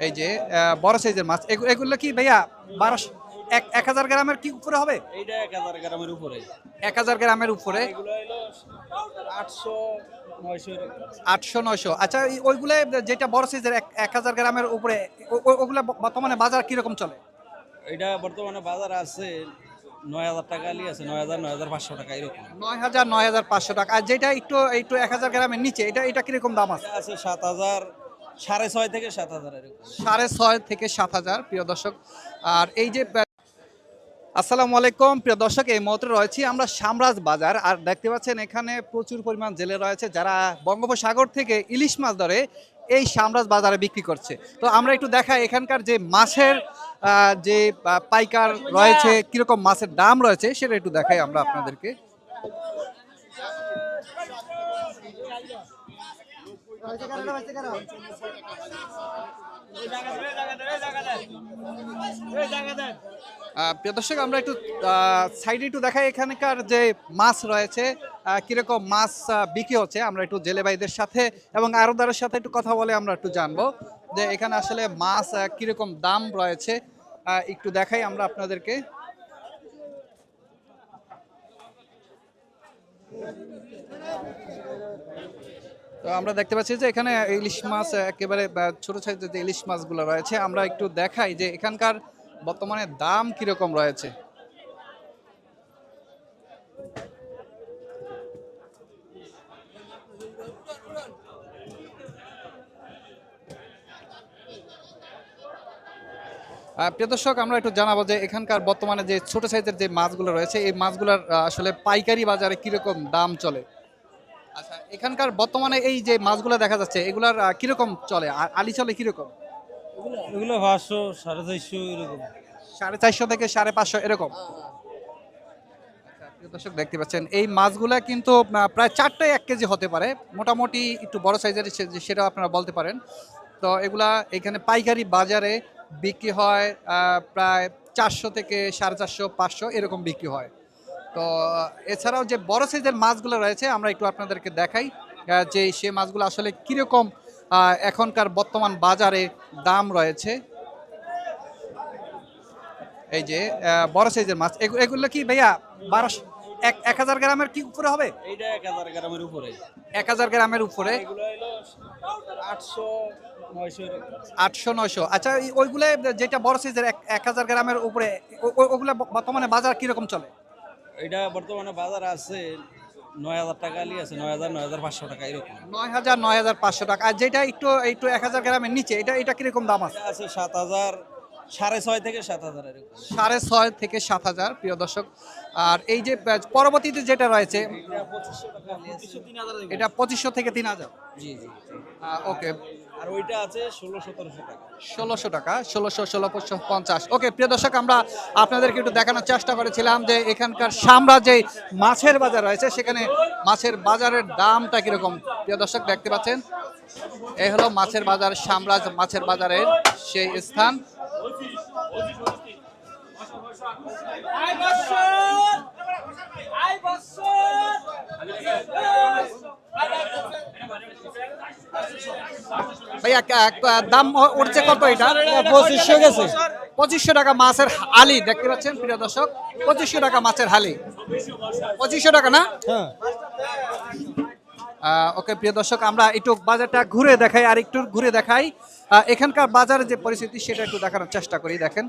এই যে বড় সাইজের মাছ। এগু- এগুলো কি ভাইয়া বারোশো এক এক হাজার গ্রামের কি উপরে হবে? এইটা এক হাজার গ্রামের উপরে। এক হাজার গ্রামের উপরে। আটশো আটশো নয়শো। আচ্ছা ওইগুলো যেটা বড় সাইজের এক হাজার গ্রামের উপরে ওগুলো বর্তমানে বাজার কীরকম চলে? এটা বর্তমানে বাজার আছে নয় হাজার টাকা আছে নয় হাজার নয় হাজার পাঁচশো টাকা এরকম। নয় হাজার নয় হাজার পাঁচশো টাকা। আর যেটা একটু একটু এক হাজার গ্রামের নিচে এটা এটা কীরকম দাম আছে? আছে সাত হাজার সাড়ে ছয় থেকে সাত হাজার সাড়ে ছয় থেকে সাত হাজার, প্রিয় দর্শক। আর এই যে, আসসালামু আলাইকুম, প্রিয় দর্শক, এই মুহূর্তে রয়েছি আমরা সামরাজ বাজার। আর দেখতে পাচ্ছেন, এখানে প্রচুর পরিমাণ জেলে রয়েছে যারা বঙ্গোপসাগর থেকে ইলিশ মাছ ধরে এই সামরাজ বাজারে বিক্রি করছে। তো আমরা একটু দেখাই এখানকার যে মাছের যে পাইকার রয়েছে, কীরকম মাছের দাম রয়েছে, সেটা একটু দেখাই আমরা আপনাদেরকে। প্রিয় দর্শক, আমরা একটু সাইডে একটু দেখাই এখানকার যে মাছ রয়েছে। কীরকম মাছ বিক্রি হচ্ছে, আমরা একটু জেলে ভাইদের সাথে এবং আরোদারের সাথে একটু কথা বলে আমরা একটু জানব যে এখানে আসলে মাছ কীরকম দাম রয়েছে। একটু দেখাই আমরা আপনাদেরকে। তো আমরা দেখতে পাচ্ছি যে এখানে ইলিশ মাছ একেবারে ছোট সাইজের যে ইলিশ মাছগুলো রয়েছে, আমরা একটু দেখাই যে এখানকার বর্তমানে দাম কীরকম রয়েছে। প্রিয় দর্শক, আমরা একটু জানাব যে এখানকার বর্তমানে যে ছোট সাইজের যে মাছগুলো রয়েছে, এই মাছগুলোর আসলে পাইকারি বাজারে কীরকম দাম চলে? আচ্ছা এখানকার বর্তমানে এই যে মাছগুলো দেখা যাচ্ছে এগুলার কীরকম চলে? আর আলি চলে কীরকম? এগুলো পাঁচশো সাড়ে চারশো এরকম। সাড়ে চারশো থেকে সাড়ে পাঁচশো এরকম? আচ্ছা, দর্শক দেখতে পাচ্ছেন এই মাছগুলা কিন্তু প্রায় চারটায় এক কেজি হতে পারে। মোটামুটি একটু বড় সাইজের সে- সেটাও আপনারা বলতে পারেন। তো এগুলা এখানে পাইকারি বাজারে বিক্রি হয় আহ, প্রায় চারশো থেকে সাড়ে চারশো পাঁচশো এরকম বিক্রি হয়। তো এছাড়াও যে বড় সাইজের মাছগুলো রয়েছে আমরা একটু আপনাদেরকে দেখাই যে সে মাছগুলো আসলে কীরকম এখনকার বর্তমান বাজারে দাম রয়েছে। এই যে বড় সাইজের মাছ এগু- এগুলো কি ভাইয়া বারোশো এক এক হাজার গ্রামের কি উপরে হবে? এইটা এক হাজার গ্রামের উপরে। এক হাজার গ্রামের উপরে? আটশো নয়শো আটশো নয়শো। আচ্ছা ওইগুলো যেটা বড় সাইজের এক হাজার গ্রামের উপরে ওগুলো বর্তমানে বাজার কীরকম চলে? এটা বর্তমানে বাজার আছে নয় হাজার টাকা নিয়ে আছে নয় হাজার নয় হাজার পাঁচশো টাকা এরকম। নয় হাজার নয় হাজার পাঁচশো টাকা। আর যেটা একটু একটু এক হাজার গ্রামের নিচে এটা এটা কীরকম দাম আছে? আছে সাত হাজার সাড়ে ছয় থেকে সাত হাজার সাড়ে ছয় থেকে সাত হাজার প্রিয় দর্শক। আর এই যে পরবর্তীতে যেটা রয়েছে এটা পঁচিশশো থেকে তিন হাজার। জি জি ওকে। আর ওইটা আছে ষোলো সতেরোশো টাকা। ষোলোশো টাকা ষোলোশো ষোলোশো পঞ্চাশ। ওকে প্রিয় দর্শক আমরা আপনাদেরকে একটু দেখানোর চেষ্টা করেছিলাম যে এখানকার সামরা যে মাছের বাজার রয়েছে। সেখানে মাছের বাজারের দামটা কীরকম? প্রিয় দর্শক দেখতে পাচ্ছেন? এই হলো মাছের বাজার সামরাজ মাছের বাজারের সেই স্থান। ভাইয়া দাম উঠছে কত এটা? পঁচিশশো গেছে। পঁচিশশো টাকা মাছের হালি দেখতে পাচ্ছেন প্রিয় দর্শক। পঁচিশশো টাকা মাছের হালি। পঁচিশশো টাকা না? হ্যাঁ। ওকে প্রিয় দর্শক আমরা একটু বাজারটা ঘুরে দেখাই আর একটু ঘুরে দেখাই। এখানকার বাজারের যে পরিস্থিতি সেটা একটু দেখানোর চেষ্টা করি দেখেন।